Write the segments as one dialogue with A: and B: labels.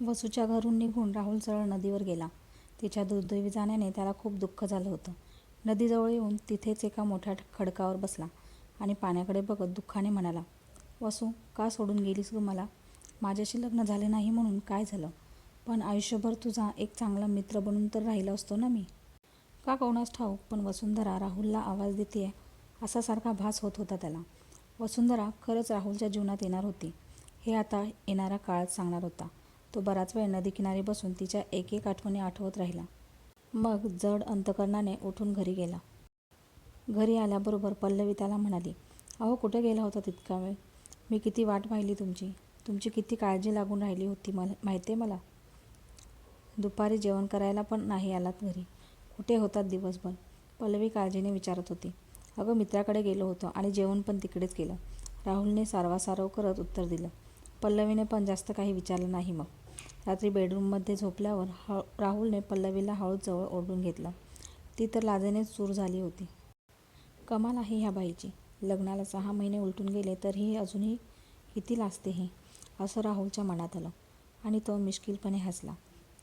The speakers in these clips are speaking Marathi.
A: वसूच्या घरून निघून राहुल सरळ नदीवर गेला. तिच्या दुर्दैवी जाण्याने त्याला खूप दुःख झालं होतं. नदीजवळ येऊन तिथेच एका मोठ्या खडकावर बसला आणि पाण्याकडे बघत दुःखाने म्हणाला, वसू, का सोडून गेलीस गं मला? माझ्याशी लग्न झाले नाही म्हणून काय झालं? पण आयुष्यभर तुझा एक चांगला मित्र बनून तर राहिला असतो ना मी. का कोणास ठाऊक पण वसुंधरा राहुलला आवाज देते असा सारखा भास होत होता त्याला. वसुंधरा खरंच राहुलच्या जीवनात येणार होती, हे आता येणारा काळच सांगणार होता. तो बराच वेळ नदीकिनारी बसून तिच्या एक एक आठवणी आठवत राहिला. मग जड अंतकरणाने उठून घरी गेला. घरी आल्याबरोबर पल्लवी त्याला म्हणाली, अहो कुठे गेला होता तितका वेळ? मी किती वाट पाहिली तुमची. तुमची किती काळजी लागून राहिली होती मला माहिती आहे मला. दुपारी जेवण करायला पण नाही आलात घरी. कुठे होतात दिवसभर? पल्लवी काळजीने विचारत होती. अगं मित्राकडे गेलो होतो आणि जेवण पण तिकडेच केलं, राहुलने सारवासारव करत उत्तर दिलं. पल्लवीने पण जास्त काही विचारलं नाही मग. रात्री बेडरूममध्ये झोपल्यावर राहुलने पल्लवीला हळूच जवळ ओढून घेतलं. ती तर लाजेनेच चूर झाली होती. कमाल आहे ह्या बाईची. लग्नाला सहा महिने उलटून गेले तरीही अजूनही किती लाजते ही, असं राहुलच्या मनात आलं आणि तो मिश्कीलपणे हसला.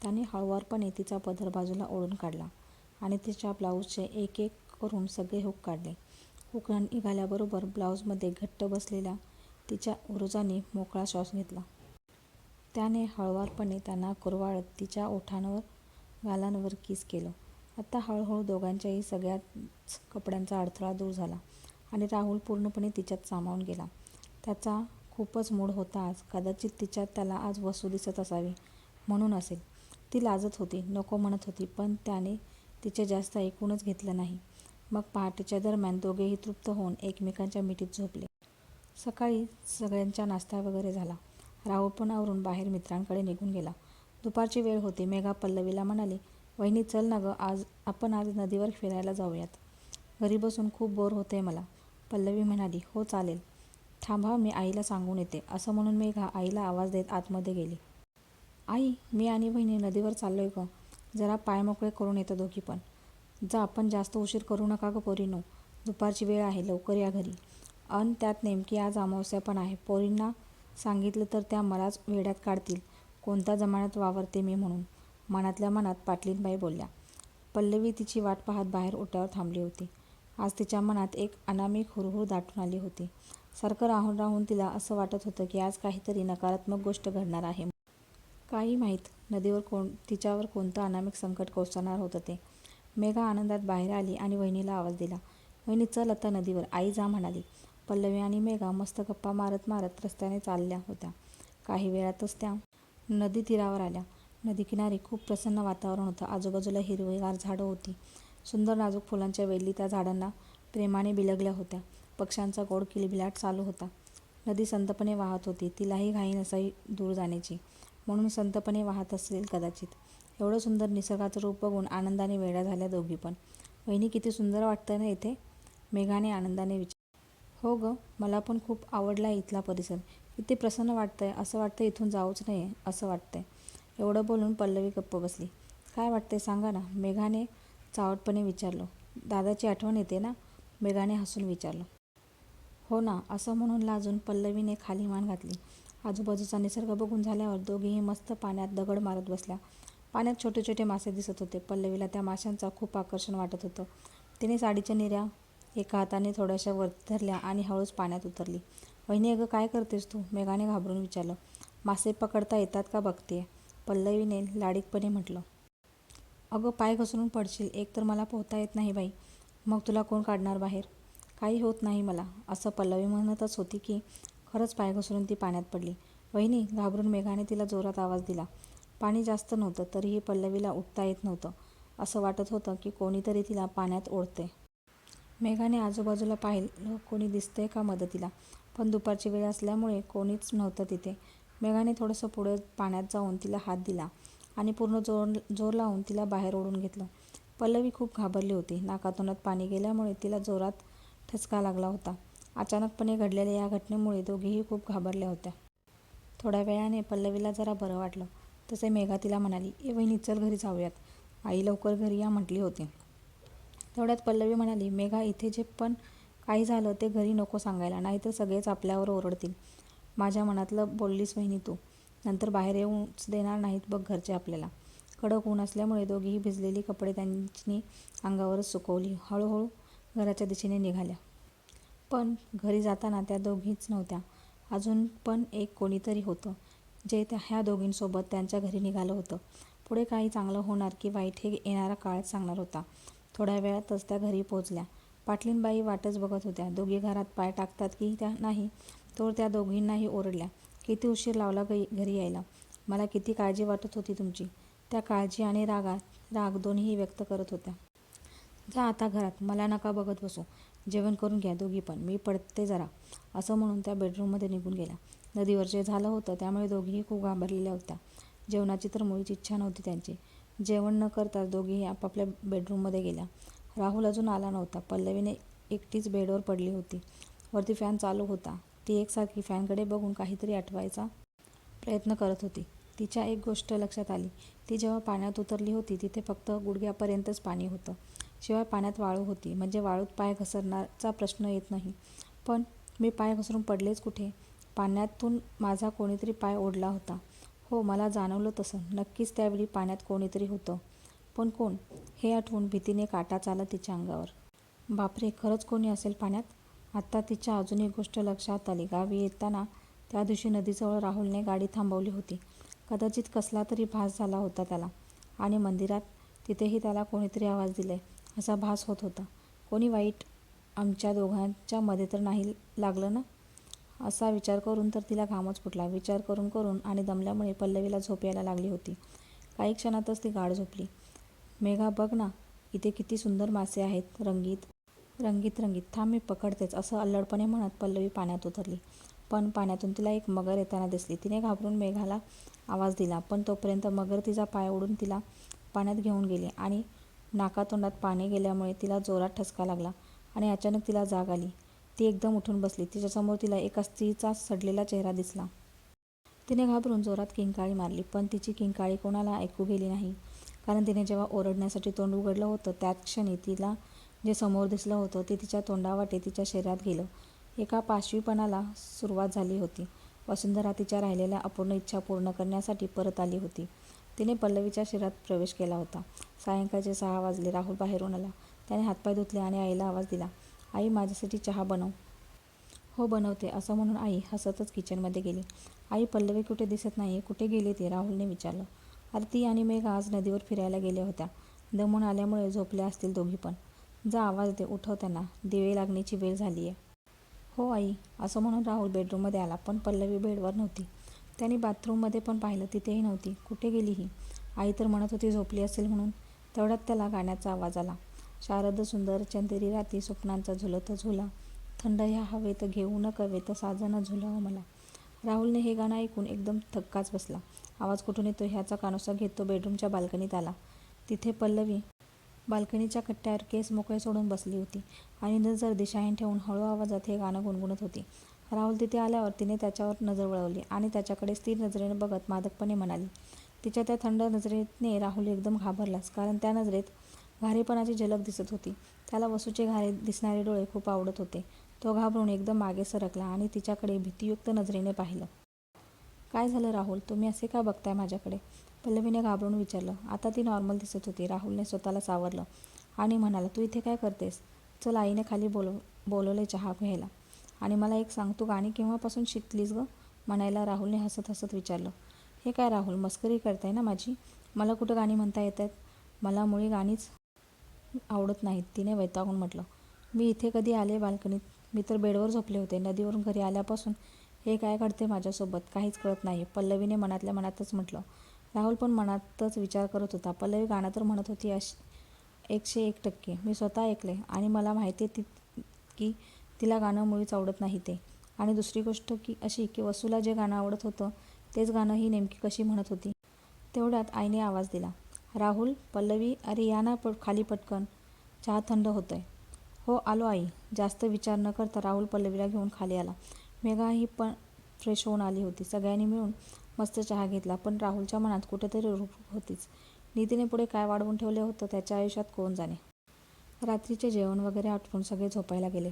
A: त्याने हळूवारपणे तिचा पदर बाजूला ओढून काढला आणि तिच्या ब्लाऊजचे एक एक करून सगळे हुक काढले. हुक निघाल्याबरोबर ब्लाऊजमध्ये घट्ट बसलेल्या तिच्या उरोजाने मोकळा श्वास घेतला. त्याने हळुवारपणे त्यांना कुरवाळत तिच्या ओठांवर, गालांवर किस केलं. आता हळूहळू दोघांच्याही सगळ्याच कपड्यांचा अडथळा दूर झाला आणि राहुल पूर्णपणे तिच्यात सामावून गेला. त्याचा खूपच मूड होता आज. कदाचित तिच्यात त्याला आज वसू दिसत असावी म्हणून असेल. ती लाजत होती, नको म्हणत होती पण त्याने तिचे जास्त ऐकूनच घेतलं नाही. मग पहाटेच्या दरम्यान दोघेही तृप्त होऊन एकमेकांच्या मिठीत झोपले. सकाळी सगळ्यांचा नाश्ता वगैरे झाला. राहुल पण आवरून बाहेर मित्रांकडे निघून गेला. दुपारची वेळ होती. मेघा पल्लवीला म्हणाली, वहिनी चल ना गं आपण आज नदीवर फिरायला जाऊयात. घरी बसून खूप बोर होते मला. पल्लवी म्हणाली, हो चालेल. थांबा मी आईला सांगून येते. असं म्हणून मेघा आईला आवाज देत आतमध्ये गेली. आई, मी आणि बहिणी नदीवर चाललोय गं. जरा पाय मोकळे करून येतो दोघी पण जा आपण जास्त उशीर करू नका गं पोरीनो दुपारची वेळ आहे, लवकर या घरी. अन त्यात नेमकी आज अमावस्या पण आहे. पोरींना सांगितलं तर त्या मलाच वेड्यात काढतील कोणत्या जमान्यात वावरते मी म्हणून. मनातल्या मनात पाटलींबाई बोलल्या. पल्लवी तिची वाट पाहत बाहेर ओट्यावर थांबली होती. आज तिच्या मनात एक अनामिक हुरहुर दाटून आली होती. सारखं राहून राहून तिला असं वाटत होतं की आज काहीतरी नकारात्मक गोष्ट घडणार आहे काही माहीत नदीवर कोण तिच्यावर कोणतं अनामिक संकट कोसळणार होतं ते. मेघा आनंदात बाहेर आली आणि वहिनीला आवाज दिला. वहिनी चल आता नदीवर, आई जा म्हणाली. पल्लवी आणि मेघा मस्त गप्पा मारत मारत रस्त्याने चालल्या होत्या. काही वेळातच त्या नदी तीरावर आल्या. नदीकिनारी खूप प्रसन्न वातावरण होतं. आजूबाजूला हिरवीगार झाडं होती. सुंदर नाजूक फुलांच्या वेली त्या झाडांना प्रेमाने बिलगल्या होत्या. पक्ष्यांचा गोड किलबिलाट चालू होता. नदी संतपणे वाहत होती. तिलाही घाई नसाई दूर जाण्याची, म्हणून संतपणे वाहत असेल कदाचित. एवढं सुंदर निसर्गाचं रूप बघून आनंदाने वेड्या झाल्या दोघी पण वहिनी किती सुंदर वाटतं ना इथे? मेघाने आनंदाने विचार हो गं, मला पण खूप आवडलाय इथला परिसर. किती प्रसन्न वाटतंय. असं वाटतं इथून जाऊच नाही असं वाटतंय. एवढं बोलून पल्लवी गप्प बसली. काय वाटतंय सांगा ना? मेघाने चावटपणे विचारलं. दादाची आठवण येते ना? मेघाने हसून विचारलं. हो ना असं म्हणून लाजून पल्लवीने खाली मान घातली. आजूबाजूचा निसर्ग बघून झाल्यावर दोघीही मस्त पाण्यात दगड मारत बसल्या. पाण्यात छोटे छोटे मासे दिसत होते. पल्लवीला त्या माशांचा खूप आकर्षण वाटत होतं. तिने साडीच्या निऱ्या एका हाताने थोड्याशा वरती धरल्या आणि हळूच पाण्यात उतरली. वहिनी अगं काय करतेस तू? मेघाने घाबरून विचारलं. मासे पकडता येतात का बघते पल्लवीने लाडीकपणे म्हटलं. अगं पाय घसरून पडशील. एकतर मला पोहता येत नाही बाई, मग तुला कोण काढणार बाहेर? काही होत नाही मला, असं पल्लवी म्हणतच होती की खरंच पाय घसरून ती पाण्यात पडली. वहिनी, घाबरून मेघाने तिला जोरात आवाज दिला. पाणी जास्त नव्हतं, तरीही पल्लवीला उठता येत नव्हतं. असं वाटत होतं की कोणीतरी तिला पाण्यात ओढते मेघाने आजूबाजूला पाहिलं कोणी दिसतंय का मदतीला, पण दुपारची वेळ असल्यामुळे कोणीच नव्हतं तिथे. मेघाने थोडंसं पुढे पाण्यात जाऊन तिला हात दिला आणि पूर्ण जोर जोर लावून तिला बाहेर ओढून घेतलं. पल्लवी खूप घाबरली होती. नाकातोंडात पाणी गेल्यामुळे तिला जोरात ठसका लागला होता. अचानकपणे घडलेल्या या घटनेमुळे दोघीही खूप घाबरल्या होत्या. थोड्या वेळाने पल्लवीला जरा बरं वाटलं. तसे मेघा तिला म्हणाली, ए वहिनी चल घरी जाऊयात. आई लवकर घरी या म्हटली होती. तेवढ्यात पल्लवी म्हणाली, मेघा इथे जे पण काही झालं ते घरी नको सांगायला, नाहीतर सगळेच आपल्यावर ओरडतील. माझ्या मनातलं बोललीस वहिनी तू. नंतर बाहेर येऊच देणार नाहीत बघ घरचे आपल्याला. कडक ऊन असल्यामुळे दोघीही भिजलेली कपडे त्यांनी अंगावरच सुकवली. हळूहळू घराच्या दिशेने निघाल्या. पण घरी जाताना त्या दोघीच नव्हत्या. अजून पण एक कोणीतरी होतं जे त्या ह्या दोघींसोबत त्यांच्या घरी निघालं होतं. पुढे काही चांगलं होणार की वाईट हे येणारा काळच सांगणार होता. थोड्या वेळातच त्या घरी पोहोचल्या पाटलीनबाई वाटच बघत होत्या. दोघी घरात पाय टाकतात की त्या नाही तो त्या दोघींनाही ओरडल्या. किती उशीर लावला गई घरी यायला? मला किती काळजी वाटत होती तुमची. त्या काळजी आणि रागात राग दोन्हीही व्यक्त करत होत्या. जा आता घरात. मला नका बघत बसू. जेवण करून घ्या दोघी पण. मी पडते जरा. असं म्हणून त्या बेडरूममध्ये निघून गेल्या. नदीवर जे झालं होतं त्यामुळे दोघीही खूप घाबरलेल्या होत्या. जेवणाची तर मुळीच इच्छा नव्हती त्यांची. जेवण न करताच दोघीही आपापल्या बेडरूममध्ये गेल्या. राहुल अजून आला नव्हता. पल्लवीने एकटीच बेडवर पडली होती. वरती फॅन चालू होता. ती एकसारखी फॅनकडे बघून काहीतरी आठवायचा प्रयत्न करत होती. तिच्या एक गोष्ट लक्षात आली. ती जेव्हा पाण्यात उतरली होती तिथे फक्त गुडघ्यापर्यंतच पाणी होतं. शिवाय पाण्यात वाळू होती. म्हणजे वाळूत पाय घसरण्याचा प्रश्न येत नाही. पण मी पाय घसरून पडलेच कुठे? पाण्यातून माझा कोणीतरी पाय ओढला होता. हो मला जाणवलं तसं. नक्कीच त्यावेळी पाण्यात कोणीतरी होतं. पण कोण? हे आठवून भीतीने काटा चालत तिच्या अंगावर. बापरे खरंच कोणी असेल पाण्यात? आत्ता तिच्या अजून एक गोष्ट लक्षात आली. गावी येताना त्या दिवशी नदीजवळ राहुलने गाडी थांबवली होती. कदाचित कसला तरी भास झाला होता त्याला. आणि मंदिरात तिथेही त्याला कोणीतरी आवाज दिले असा भास होत होता. कोणी वाईट आमच्या दोघांच्या मध्ये तर नाही लागलं ना? असा विचार करून तर तिला घामच फुटला. विचार करून करून आणि दमल्यामुळे पल्लवीला झोप यायला लागली होती. काही क्षणातच ती गाढ झोपली. मेघा बघ ना इथे किती सुंदर मासे आहेत. रंगीत रंगीत रंगीत. थांब मी पकडतेच असं अल्लडपणे म्हणत पल्लवी पाण्यात उतरली. पण पाण्यातून तिला एक मगर येताना दिसली. तिने घाबरून मेघाला आवाज दिला पण तोपर्यंत मगर तिचा पाय ओढून तिला पाण्यात घेऊन गेली आणि नाकातोंडात पाणी गेल्यामुळे तिला जोरात ठसका लागला आणि अचानक तिला जाग आली. ती एकदम उठून बसली. तिच्यासमोर तिला एका स्त्रीचा सडलेला चेहरा दिसला. तिने घाबरून जोरात किंकाळी मारली पण तिची किंकाळी कोणाला ऐकू गेली नाही. कारण तिने जेव्हा ओरडण्यासाठी तोंड उघडलं होतं त्याच क्षणी तिला जे समोर दिसलं होतं ते तिच्या तोंडावाटे तिच्या शरीरात गेलं. एका पाशवीपणाला सुरुवात झाली होती. वसुंधरा तिच्या राहिलेल्या अपूर्ण इच्छा पूर्ण करण्यासाठी परत आली होती. तिने पल्लवीच्या शरीरात प्रवेश केला होता. सायंकाळचे सहा वाजले. राहुल बाहेरून आला. त्याने हातपाय धुतले आणि आईला आवाज दिला. आई माझ्यासाठी चहा बनव. हो बनवते असं म्हणून आई हसतच किचनमध्ये गेली. आई पल्लवी कुठे दिसत नाही कुठे गेली ते? राहुलने विचारलं. आरती ती आणि मेघ आज नदीवर फिरायला गेल्या होत्या. दमून आल्यामुळे झोपल्या असतील दोघी पण. जा आवाज दे उठव त्यांना. दिवे लागण्याची वेळ झाली आहे हो आई असं म्हणून राहुल बेडरूममध्ये आला पण पल्लवी बेडवर नव्हती. त्याने बाथरूममध्ये पण पाहिलं तिथेही नव्हती. कुठे गेली ही? आई तर म्हणत होती झोपली असेल म्हणून. तेवढ्यात त्याला गाण्याचा आवाज आला. शारद सुंदर चंदेरी राती स्वप्नांचा झुलत झुला. थंड ह्या हवेत घेऊ न कवेत साजन झुलावं मला. राहुलने हे गाणं ऐकून एकदम थक्काच बसला. आवाज कुठून येतो ह्याचा कानोसा घेत तो बेडरूमच्या बाल्कनीत आला. तिथे पल्लवी बाल्कनीच्या कट्ट्यावर केस मोकळे सोडून बसली होती आणि नजर दिशाहीन ठेवून हळू आवाजात हे गाणं गुणगुणत होती. राहुल तिथे आल्यावर तिने त्याच्यावर नजर वळवली आणि त्याच्याकडे स्थिर नजरेने बघत मादकपणे म्हणाली तिच्या त्या थंड नजरेने राहुल एकदम घाबरलाच कारण त्या नजरेत घारेपणाची झलक दिसत होती. त्याला वसूचे घारे दिसणारे डोळे खूप आवडत होते. तो घाबरून एकदम मागे सरकला आणि तिच्याकडे भीतीयुक्त नजरेने पाहिलं. काय झालं राहुल? तुम्ही असे का बघताय माझ्याकडे? पल्लवीने घाबरून विचारलं. आता ती नॉर्मल दिसत होती. राहुलने स्वतःला सावरलं आणि म्हणाला तू इथे काय करतेस? चल आईने खाली बोलव बोलवले चहा घ्यायला. आणि मला एक सांग तू गाणी केव्हापासून शिकलीस गं? म्हणायला राहुलने हसत हसत विचारलं. हे काय राहुल मस्करी करताय ना माझी? मला कुठं गाणी म्हणता येत आहेत मला मुळी गाणीच आवडत नाहीत. तिने वैतागून म्हटलं मी इथे कधी आले बाल्कनीत? मी तर बेडवर झोपले होते. नदीवरून घरी आल्यापासून हे काय घडते माझ्यासोबत? काहीच कळत नाही. पल्लवीने मनातल्या मनातच म्हटलं. राहुल पण मनातच विचार करत होता. पल्लवी गाणं तर म्हणत होती अश एकशे एक टक्के. मी स्वतः ऐकले आणि मला माहिती ती की तिला गाणं मुळीच आवडत नाही ते. आणि दुसरी गोष्ट की अशी की वसूला जे गाणं आवडत होतं तेच गाणं ही नेमकी कशी म्हणत होती? तेवढ्यात आईने आवाज दिला. राहुल पल्लवी अरे या ना पट खाली पटकन. चहा थंड होतंय. हो आलो आई. जास्त विचार न करता राहुल पल्लवीला घेऊन खाली आला. मेघा ही पण फ्रेश होऊन आली होती. सगळ्यांनी मिळून मस्त चहा घेतला पण राहुलच्या मनात कुठेतरी रुख होतीच. नीतीने पुढे काय वाढवून ठेवले होतं त्याच्या आयुष्यात कोण जाणे? रात्रीचे जेवण वगैरे आटपून सगळे झोपायला गेले.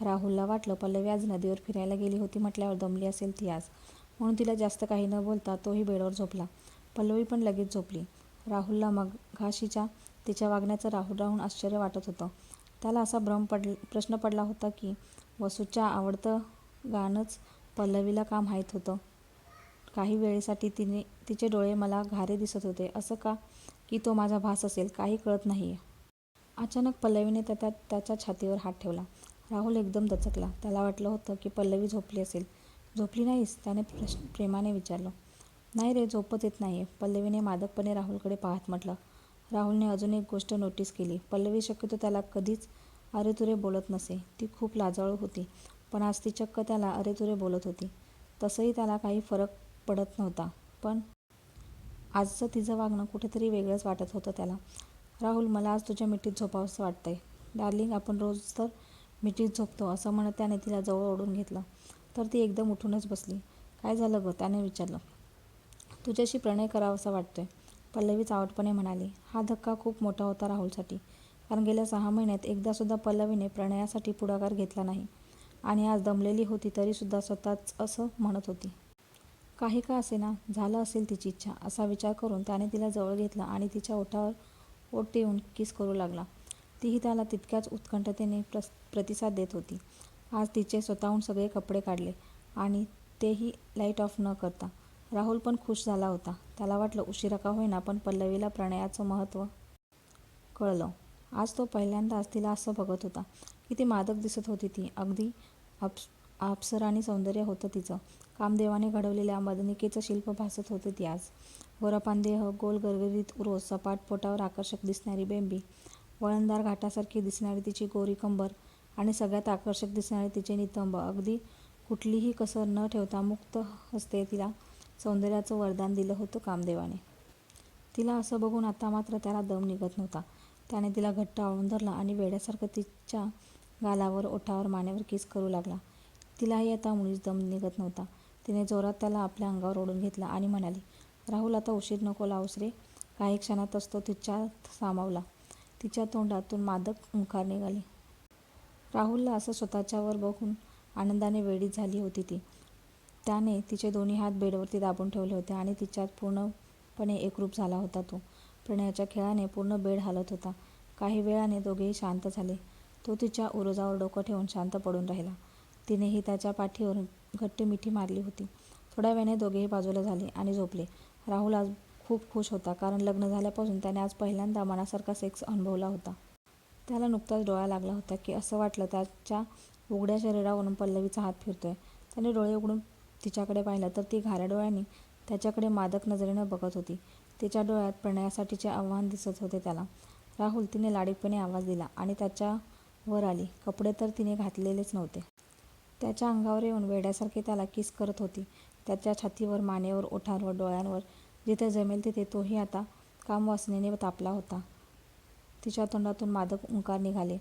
A: राहुलला वाटलं पल्लवी आज नदीवर फिरायला गेली होती म्हटल्यावर दमली असेल ती आज. म्हणून तिला जास्त काही न बोलता तोही बेडवर झोपला. पल्लवी पण लगेच झोपली. राहुलला मग घाशीच्या तिच्या वागण्याचं राहून राहून आश्चर्य वाटत होतं. त्याला असा भ्रम पड प्रश्न पडला होता की वसूच्या आवडतं गाणंच पल्लवीला का माहीत होतं? काही वेळेसाठी तिने तिचे डोळे मला घारे दिसत होते. असं का? की तो माझा भास असेल काही कळत नाही अचानक पल्लवीने त्या त्याच्या छातीवर हात ठेवला. राहुल एकदम दचकला. त्याला वाटलं होतं की पल्लवी झोपली असेल. झोपली नाहीस? त्याने प्रश्न प्रेमाने विचारलं. नाही रे झोपत येत नाही पल्लवीने मादकपणे राहुलकडे पाहत म्हटलं राहुलने अजून एक गोष्ट नोटीस केली. पल्लवी शक्यतो त्याला कधीच अरेतुरे बोलत नसे. ती खूप लाजाळू होती पण आज ती चक्क त्याला अरेतुरे बोलत होती. तसंही त्याला काही फरक पडत नव्हता पण आजचं तिचं वागणं कुठेतरी वेगळंच वाटत होतं त्याला. राहुल मला आज तुझ्या मिठीत झोपावंसं वाटतंय. डार्लिंग आपण रोज तर मिठीत झोपतो असं म्हणत त्याने तिला जवळ ओढून घेतलं. तर ती एकदम उठूनच बसली. काय झालं गं? त्याने विचारलं. तुझ्याशी प्रणय करावासा वाटतोय. पल्लवी चावटपणे म्हणाली हा धक्का खूप मोठा होता राहुलसाठी. कारण गेल्या सहा महिन्यात एकदासुद्धा पल्लवीने प्रणयासाठी पुढाकार घेतला नाही. आणि आज दमलेली होती तरीसुद्धा स्वतःच असं म्हणत होती. काही का असेना झालं असेल तिची इच्छा असा विचार करून त्याने तिला जवळ घेतला आणि तिच्या ओठावर ओठ ठेवून किस करू लागला. तीही त्याला तितक्याच उत्कंठतेने प्रस प्रतिसाद देत होती. आज तिचे स्वतःहून सगळे कपडे काढले आणि तेही लाइट ऑफ न करता. राहुल पण खुश झाला होता. त्याला वाटलं उशिरा का होईना पण पल्लवीला प्रणयाचं महत्त्व कळलं. आज तो पहिल्यांदाच तिला असं बघत होता. किती मादक दिसत होती ती. अगदी अप्स अप्सराणी सौंदर्य होतं तिचं. कामदेवाने घडवलेल्या मदनिकेचं शिल्प भासत होते ती आज. गोरापान गोल गरगरीत उरोस सपाट पोटावर आकर्षक दिसणारी बेंबी वळणदार घाटासारखी दिसणारी तिची गोरी कंबर आणि सगळ्यात आकर्षक दिसणारे तिचे नितंब. अगदी कुठलीही कसर न ठेवता मुक्त हस्ते तिला सौंदर्याचं वरदान दिलं होतं कामदेवाने. तिला असं बघून आता मात्र त्याला दम निघत नव्हता. त्याने तिला घट्ट आवळून धरला आणि वेड्यासारखं तिच्या गालावर ओठावर मानेवर किस करू लागला. तिलाही आता मुळीच दम निघत नव्हता. तिने जोरात त्याला आपल्या अंगावर ओढून घेतला आणि म्हणाली राहुल आता उशीर नको लावूस रे. काही क्षणातच तो तिच्यात सामावला. तिच्या तोंडातून मादक मुखार निघाले. राहुलला असं स्वतःच्यावर बघून आनंदाने वेडीच झाली होती ती. त्याने तिचे दोन्ही हात बेडवरती दाबून ठेवले होते आणि तिच्यात पूर्णपणे एकरूप झाला होता तो. प्रणयाच्या खेळाने पूर्ण बेड हालत होता. काही वेळाने दोघेही शांत झाले. तो तिच्या उरोजावर डोकं ठेवून शांत पडून राहिला. तिनेही त्याच्या पाठीवर घट्ट मिठी मारली होती. थोड्या वेळाने दोघेही बाजूला झाले आणि झोपले. राहुल आज खूप खुश होता कारण लग्न झाल्यापासून त्याने आज पहिल्यांदा मनासारखा सेक्स अनुभवला होता. त्याला नुकताच डोळा लागला होता की असं वाटलं त्याच्या उघड्या शरीरावरून पल्लवीचा हात फिरतोय. त्याने डोळे उघडून तिच्याकडे पाहिलं तर ती घाऱ्या डोळ्यांनी त्याच्याकडे मादक नजरेनं बघत होती. तिच्या डोळ्यात प्रणयासाठीचे आव्हान दिसत होते त्याला. राहुल तिने लाडीपणे आवाज दिला आणि त्याच्यावर आली. कपडे तर तिने घातलेलेच नव्हते. त्याच्या अंगावर येऊन वेड्यासारखे त्याला किस करत होती. त्याच्या छातीवर मानेवर ओठांवर डोळ्यांवर जिथे जमेल तिथे तोही आता कामवासनेने तापला होता. तिच्या तोंडातून मादक ओंकार निघाले.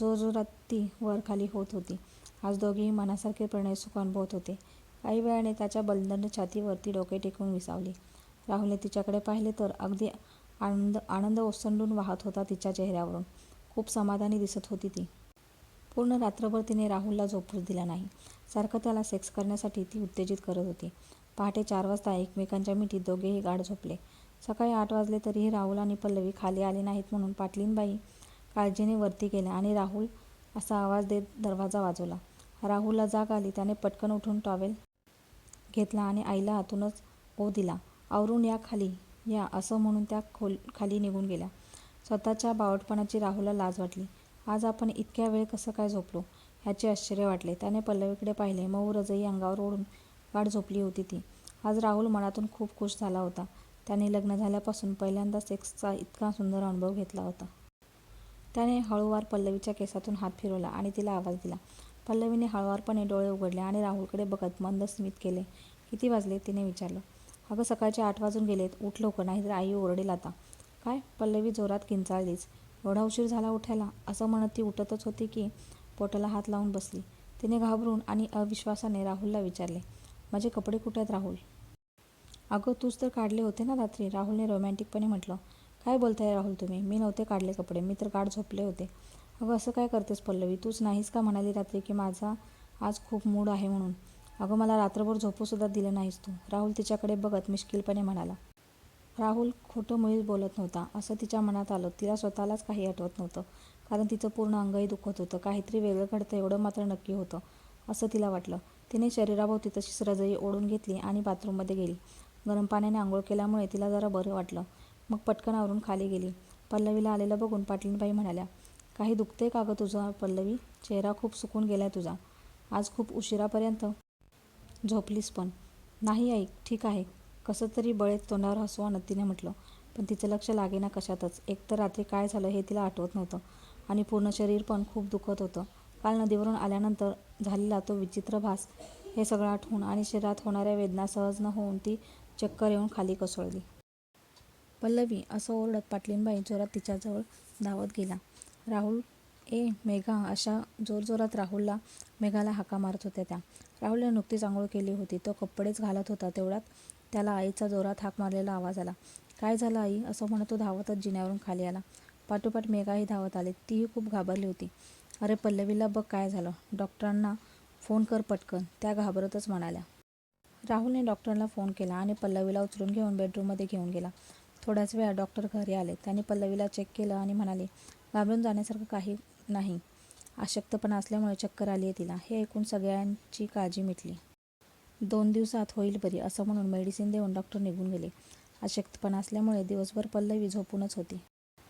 A: जोरजोरात ती वर खाली होत होती. आज दोघेही मनासारखे प्रणय सुख अनुभवत होते. काही वेळाने त्याच्या बलदंड छातीवरती डोके टेकून विसावली. राहुलने तिच्याकडे पाहिले तर अगदी आनंद आनंद ओसंडून वाहत होता तिच्या चेहऱ्यावरून. खूप समाधानी दिसत होती ती. पूर्ण रात्रभर तिने राहुलला झोपूच दिला नाही. सारखं त्याला सेक्स करण्यासाठी ती उत्तेजित करत होती. पहाटे चार वाजता एकमेकांच्या मिठीत दोघेही गाढ झोपले. सकाळी आठ वाजले तरीही राहुल आणि पल्लवी खाली आले नाहीत म्हणून पाटलीनबाई काळजीने वरती गेल्या आणि राहुल असा आवाज देत दरवाजा वाजवला. राहुलला जाग आली. त्याने पटकन उठून टॉवेल घेतला आणि आईला आतूनच ओ दिला. आवरून या खाली या असं म्हणून त्या खोल खाली निघून गेल्या. स्वतःच्या बावटपणाची राहुलला लाज वाटली. आज आपण इतक्या वेळ कसं काय झोपलो? ह्याचे आश्चर्य वाटले. त्याने पल्लवीकडे पाहिले. मऊ रजई अंगावर ओढून गाढ झोपली होती ती. आज राहुल मनातून खूप खुश झाला होता. त्याने लग्न झाल्यापासून पहिल्यांदा सेक्सचा इतका सुंदर अनुभव घेतला होता. त्याने हळूवार पल्लवीच्या केसातून हात फिरवला आणि तिला आवाज दिला. पल्लवीने हळवारपणे डोळे उघडले आणि राहुलकडे बघत मंद स्मित केले. किती वाजले? तिने विचारलं. अगं सकाळचे आठ वाजून गेलेत. उठ लवकर नाहीतर आई ओरडेल आता. काय? पल्लवी जोरात किंचाळलीच. एवढा उशीर झाला उठायला? असं म्हणत ती उठतच होती की पोटाला हात लावून बसली. तिने घाबरून आणि अविश्वासाने राहुलला विचारले माझे कपडे कुठे आहेत राहुल? अगं तूच तर काढले होते ना रात्री. राहुलने रोमॅन्टिकपणे म्हटलं काय बोलताय राहुल तुम्ही? मी नव्हते काढले कपडे. मी तर गाठ झोपले होते. अगं असं काय करतेस पल्लवी? तूच नाहीस का म्हणाली रात्री की माझा आज खूप मूड आहे म्हणून? अगं मला रात्रभर झोपूसुद्धा दिलं नाहीस तू. राहुल तिच्याकडे बघत मिश्किलपणे म्हणाला. राहुल खोटं मुळीच बोलत नव्हता. असं तिच्या मनात आलं. तिला स्वतःलाच काही आठवत नव्हतं. कारण तिचं पूर्ण अंगही दुखत होतं. काहीतरी वेगळं घडतं एवढं मात्र नक्की होतं असं तिला वाटलं. तिने शरीराभोवती तशीच रजई ओढून घेतली आणि बाथरूममध्ये गेली. गरम पाण्याने आंघोळ केल्यामुळे तिला जरा बरं वाटलं. मग पटकन आवरून खाली गेली. पल्लवीला आलेलं बघून पाटलीनबाई म्हणाल्या काही दुखते का गं तुझा पल्लवी? चेहरा खूप सुकून गेलाय तुझा. आज खूप उशिरापर्यंत. झोपलीस पण. नाही आई ठीक आहे. कसं तरी बळेत तोंडावर हसवा आणत तिने म्हटलं पण तिचं लक्ष लागेना कशातच. एकतर रात्री काय झालं हे तिला आठवत नव्हतं आणि पूर्ण शरीर पण खूप दुखत होतं. काल नदीवरून आल्यानंतर झालेला तो विचित्र भास हे सगळं आठवून आणि शरीरात होणाऱ्या वेदना सहज न होऊन ती चक्कर येऊन खाली कोसळली. पल्लवी असं ओरडत पाटलींबाई जोरात तिच्याजवळ धावत गेला. राहुल ए मेघा अशा जोरजोरात राहुलला मेघाला हाका मारत होत्या त्या. राहुलने नुकतीच आंघोळ केली होती. तो कपडेच घालत होता तेवढ्यात त्याला आईचा जोरात हाक मारलेला आवाज आला. काय झालं आई? असं म्हणत तो धावतच जिन्यावरून खाली आला. पाठोपाठ मेघाही धावत आली. तीही खूप घाबरली होती. अरे पल्लवीला बघ काय झालं. डॉक्टरांना फोन कर पटकन. त्या घाबरतच म्हणाल्या. राहुलने डॉक्टरला फोन केला आणि पल्लवीला उचलून घेऊन बेडरूममध्ये घेऊन गेला. थोड्याच वेळा डॉक्टर घरी आले. त्यांनी पल्लवीला चेक केलं आणि म्हणाले घाबरून जाण्यासारखं काही नाही. अशक्तपणा असल्यामुळे चक्कर आली आहे तिला. हे ऐकून सगळ्यांची काळजी मिटली. दोन दिवसात होईल बरी असं म्हणून मेडिसिन देऊन डॉक्टर निघून गेले. अशक्तपणा असल्यामुळे दिवसभर पल्लवी झोपूनच होती.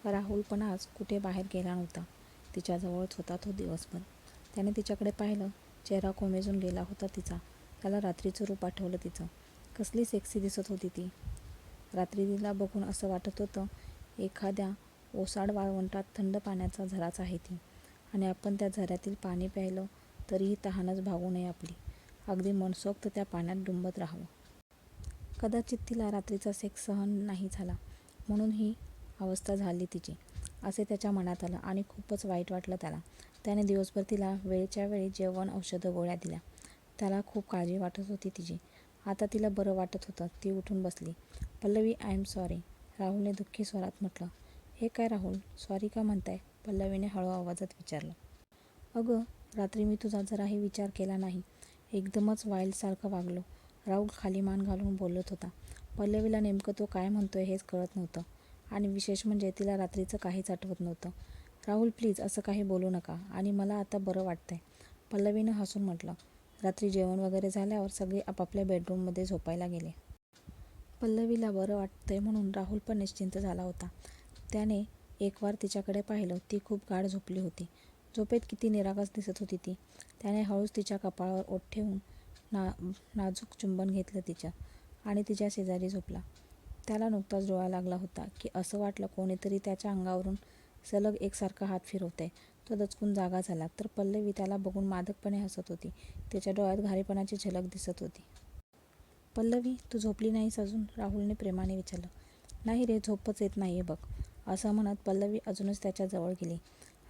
A: राहुल पण आज कुठे बाहेर गेला नव्हता. तिच्याजवळच होता तो दिवसभर. त्याने तिच्याकडे पाहिलं. चेहरा कोमेजून गेला होता तिचा. त्याला रात्रीचं रूप आठवलं तिचं. कसली सेक्सी दिसत होती ती. रात्री तिला बघून असं वाटत होतं एखाद्या ओसाड वाळवंटात थंड पाण्याचा झराच आहे ती. आणि आपण त्या झऱ्यातील पाणी प्यायलं तरीही तहानच भागू नये आपली. अगदी मनसोक्त त्या पाण्यात डुंबत राहावं. कदाचित तिला रात्रीचा सेक्स सहन नाही झाला म्हणून ही अवस्था झाली तिची असे त्याच्या मनात आलं आणि खूपच वाईट वाटलं त्याला. त्याने दिवसभर तिला वेळच्या वेळी जेवण औषधं गोळ्या दिल्या. त्याला खूप काळजी वाटत होती तिची. आता तिला बरं वाटत होतं ती उठून बसली. पल्लवी आय एम सॉरी राहुलने दुःखी स्वरात म्हटलं हे काय राहुल? सॉरी का म्हणताय? पल्लवीने हळू आवाजात विचारलं. अगं रात्री मी तुझा जराही विचार केला नाही. एकदमच वाईल्डसारखं वागलो. राहुल खाली मान घालून बोलत होता. पल्लवीला नेमकं तो काय म्हणतोय हेच कळत नव्हतं. आणि विशेष म्हणजे तिला रात्रीचं काहीच आठवत नव्हतं. राहुल प्लीज असं काही बोलू नका आणि मला आता बरं वाटतंय. पल्लवीनं हसून म्हटलं रात्री जेवण वगैरे झाल्यावर सगळे आपापल्या बेडरूममध्ये झोपायला गेले. पल्लवीला बरं वाटतंय म्हणून राहुल पण निश्चिंत झाला होता. त्याने एकवार तिच्याकडे पाहिलं ती खूप गाढ झोपली होती. झोपेत किती निरागस दिसत होती ती. त्याने हळूच तिच्या कपाळावर ओठ ठेवून ना नाजूक चुंबन घेतलं तिच्या आणि तिच्या शेजारी झोपला. त्याला नुकताच डोळा लागला होता की असं वाटलं कोणीतरी त्याच्या अंगावरून सलग एकसारखा हात फिरवतंय. तो दचकून जागा झाला तर पल्लवी त्याला बघून मादकपणे हसत होती. तिच्या डोळ्यात घारीपणाची झलक दिसत होती. पल्लवी तू झोपली नाहीस अजून? राहुलने प्रेमाने विचारलं. नाही रे झोपच येत नाहीये बघ. असं म्हणत पल्लवी अजूनच त्याच्याजवळ गेली.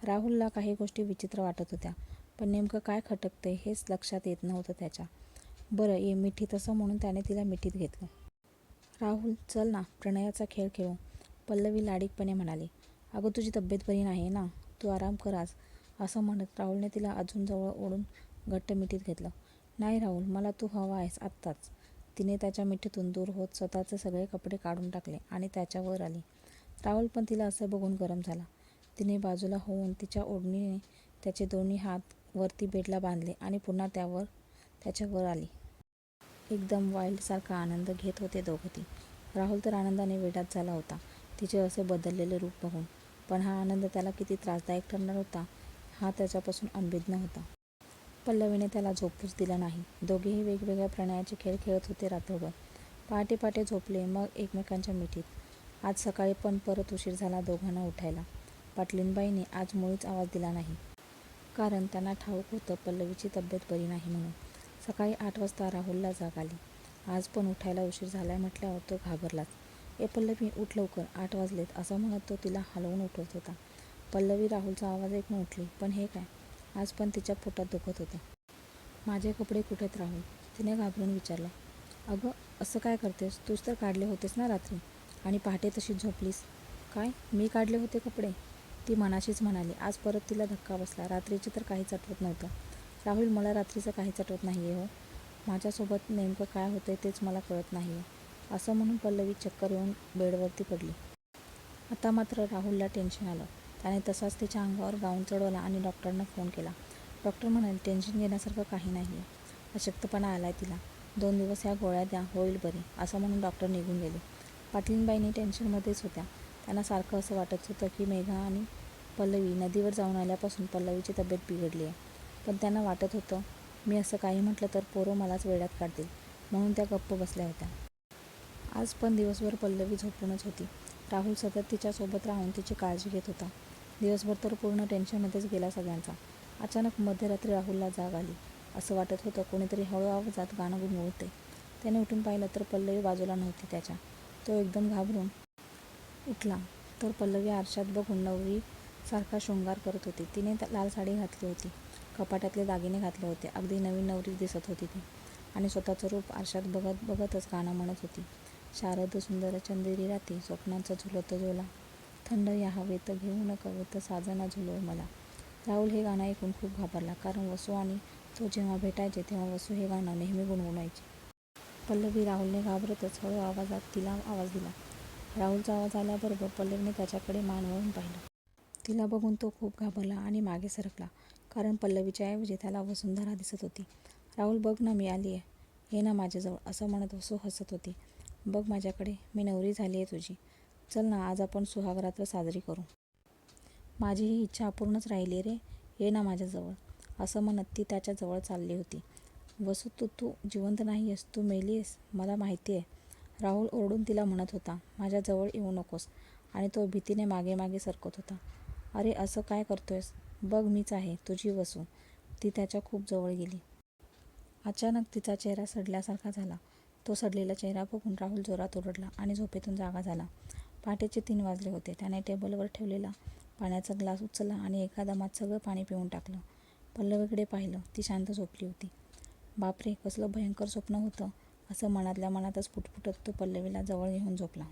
A: राहुलला काही गोष्टी विचित्र वाटत होत्या पण नेमकं काय खटकते हेच लक्षात येत नव्हतं त्याच्या. बरं ये मिठीत असं म्हणून त्याने तिला मिठीत घेतलं. राहुल चल ना प्रणयाचा खेळ खेळू. पल्लवी लाडीकपणे म्हणाली अगं तुझी तब्येत बरी नाही ना? तू आराम कर आज. असं म्हणत राहुलने तिला अजून जवळ ओढून घट्ट मिठीत घेतलं. नाही राहुल मला तू हवा आहेस आत्ताच. तिने त्याच्या मिठीतून दूर होत स्वतःचे सगळे कपडे काढून टाकले आणि त्याच्यावर आली. राहुल पण तिला असं बघून गरम झाला. तिने बाजूला होऊन तिच्या ओढणीने त्याचे दोन्ही हात वरती बेडला बांधले आणि पुन्हा त्यावर त्याच्यावर आली. एकदम वाईल्डसारखा आनंद घेत होते दोघं ती. राहुल तर आनंदाने वेडात झाला होता. तिचे असे बदललेले रूप बघून. पण हा आनंद त्याला किती त्रासदायक ठरणार होता हा त्याच्यापासून अंबिज्ञ होता. पल्लवीने त्याला झोपूच दिला नाही. दोघेही वेगवेगळ्या प्रणयाचे खेळ खेळत होते रात्रभर. पहाटे पहाटे झोपले मग एकमेकांच्या मिठीत. आज सकाळी पण परत उशीर झाला दोघांना उठायला. पाटलीनबाईंनी आज मुळीच आवाज दिला नाही. कारण त्यांना ठाऊक होतं पल्लवीची तब्येत बरी नाही म्हणून. सकाळी आठ वाजता राहुलला जाग आली. आज पण उठायला उशीर झालाय म्हटल्यावर तो घाबरलाच. ए पल्लवी उठ लवकर. आठ वाजलेत. असं म्हणत तो तिला हलवून उठवत होता. पल्लवी राहुलचा आवाज ऐकून उठली. पण हे काय? आज पण तिच्या पोटात दुखत होतं. माझे कपडे कुठेत राहुल? तिने घाबरून विचारलं. अगं असं काय करतेस? तूच तर काढले होतेस ना रात्री. आणि पहाटे तशीच झोपलीस. काय? मी काढले होते कपडे? ती मनाशीच म्हणाली. आज परत तिला धक्का बसला. रात्रीचे तर काहीच आठवत नव्हतं. राहुल मला रात्रीचं काहीच आठवत नाही आहे हो. माझ्यासोबत नेमकं काय होतंय तेच मला कळत नाही आहे असं म्हणून पल्लवी चक्कर येऊन बेडवरती पडली. आता मात्र राहुलला टेन्शन आलं. त्याने तसाच तिच्या अंगावर गाऊन चढवला आणि डॉक्टरना फोन केला. डॉक्टर म्हणाले टेन्शन घेण्यासारखं काही नाही आहे अशक्तपणा आला आहे तिला. दोन दिवस ह्या गोळ्या द्या होईल बरी. असं म्हणून डॉक्टर निघून गेले. पाटलींबाईंनी टेन्शनमध्येच होत्या. त्यांना सारखं असं वाटत होतं की मेघा आणि पल्लवी नदीवर जाऊन आल्यापासून पल्लवीची तब्येत बिघडली आहे पण त्यांना वाटत होतं मी असं काही म्हटलं तर पोरं मलाच वेळात काढतील म्हणून त्या गप्प बसल्या होत्या. आज पण दिवसभर पल्लवी झोपूनच होती. राहुल सतत तिच्यासोबत राहून तिची काळजी घेत होता. दिवसभर तर पूर्ण टेन्शनमध्येच गेला सगळ्यांचा. अचानक मध्यरात्री राहुलला जाग आली. असं वाटत होतं कोणीतरी हळू आवाजात गाणं गुणगुणते. त्याने उठून पाहिलं तर पल्लवी बाजूला नव्हती त्याच्या. तो एकदम घाबरून उठला. तर पल्लवी आरशात बघून नवरी सारखा शृंगार करत होती. तिने लाल साडी घातली होती. कपाटातले दागिने घातले होते. अगदी नवीन नवरी दिसत होती ती. आणि स्वतःचं रूप आरशात बघत बघतच गाणं म्हणत होती. शारद सुंदर चंदेरी राती स्वप्नांचा झुलत झोला. थंड या हवेत घेऊन तर साजना झुलो मला. राहुल हे गाणं ऐकून खूप घाबरला. कारण वसू आणि तो जेव्हा भेटायचे तेव्हा वसू हे गाणं नेहमी गुणगुणायची. पल्लवी राहुलने घाबरतच हळू आवाजात तिला आवाज दिला. राहुलचा आवाज आल्याबरोबर पल्लवीने त्याच्याकडे मान वळून पाहिलं. तिला बघून तो खूप घाबरला आणि मागे सरकला कारण पल्लवीच्या ऐवजी त्याला वसुंधरा दिसत होती. राहुल बघ ना मी आली आहे ये ना माझ्याजवळ असं म्हणत वसू हसत होती. बघ माझ्याकडे मी नवरी झाली आहे तुझी. चल ना आज आपण सुहागरात्र साजरी करू. माझी ही इच्छा अपूर्णच राहिली रे. ये ना माझ्याजवळ असं म्हणत ती त्याच्याजवळ चालली होती. वसू तू तू जिवंत नाही आहेस तू मेली आहेस मला माहिती आहे. राहुल ओरडून तिला म्हणत होता माझ्याजवळ येऊ नकोस. आणि तो भीतीने मागे मागे सरकत होता. अरे असं काय करतोयस? बघ मीच आहे तुझी वसू. ती त्याच्या खूप जवळ गेली. अचानक तिचा चेहरा सडल्यासारखा झाला. तो सडलेला चेहरा बघून राहुल जोरात ओरडला आणि झोपेतून जागा झाला. पहाटेचे तीन वाजले होते. त्याने टेबलवर ठेवलेला पाण्याचा ग्लास उचलला आणि एका दमात सगळं पाणी पिऊन टाकलं. पल्लवीकडे पाहिलं ती शांत झोपली होती. बापरे कसलं भयंकर स्वप्न होतं. असं मनातल्या मनातच पुटपुटत तो पल्लवीला जवळ घेऊन झोपला.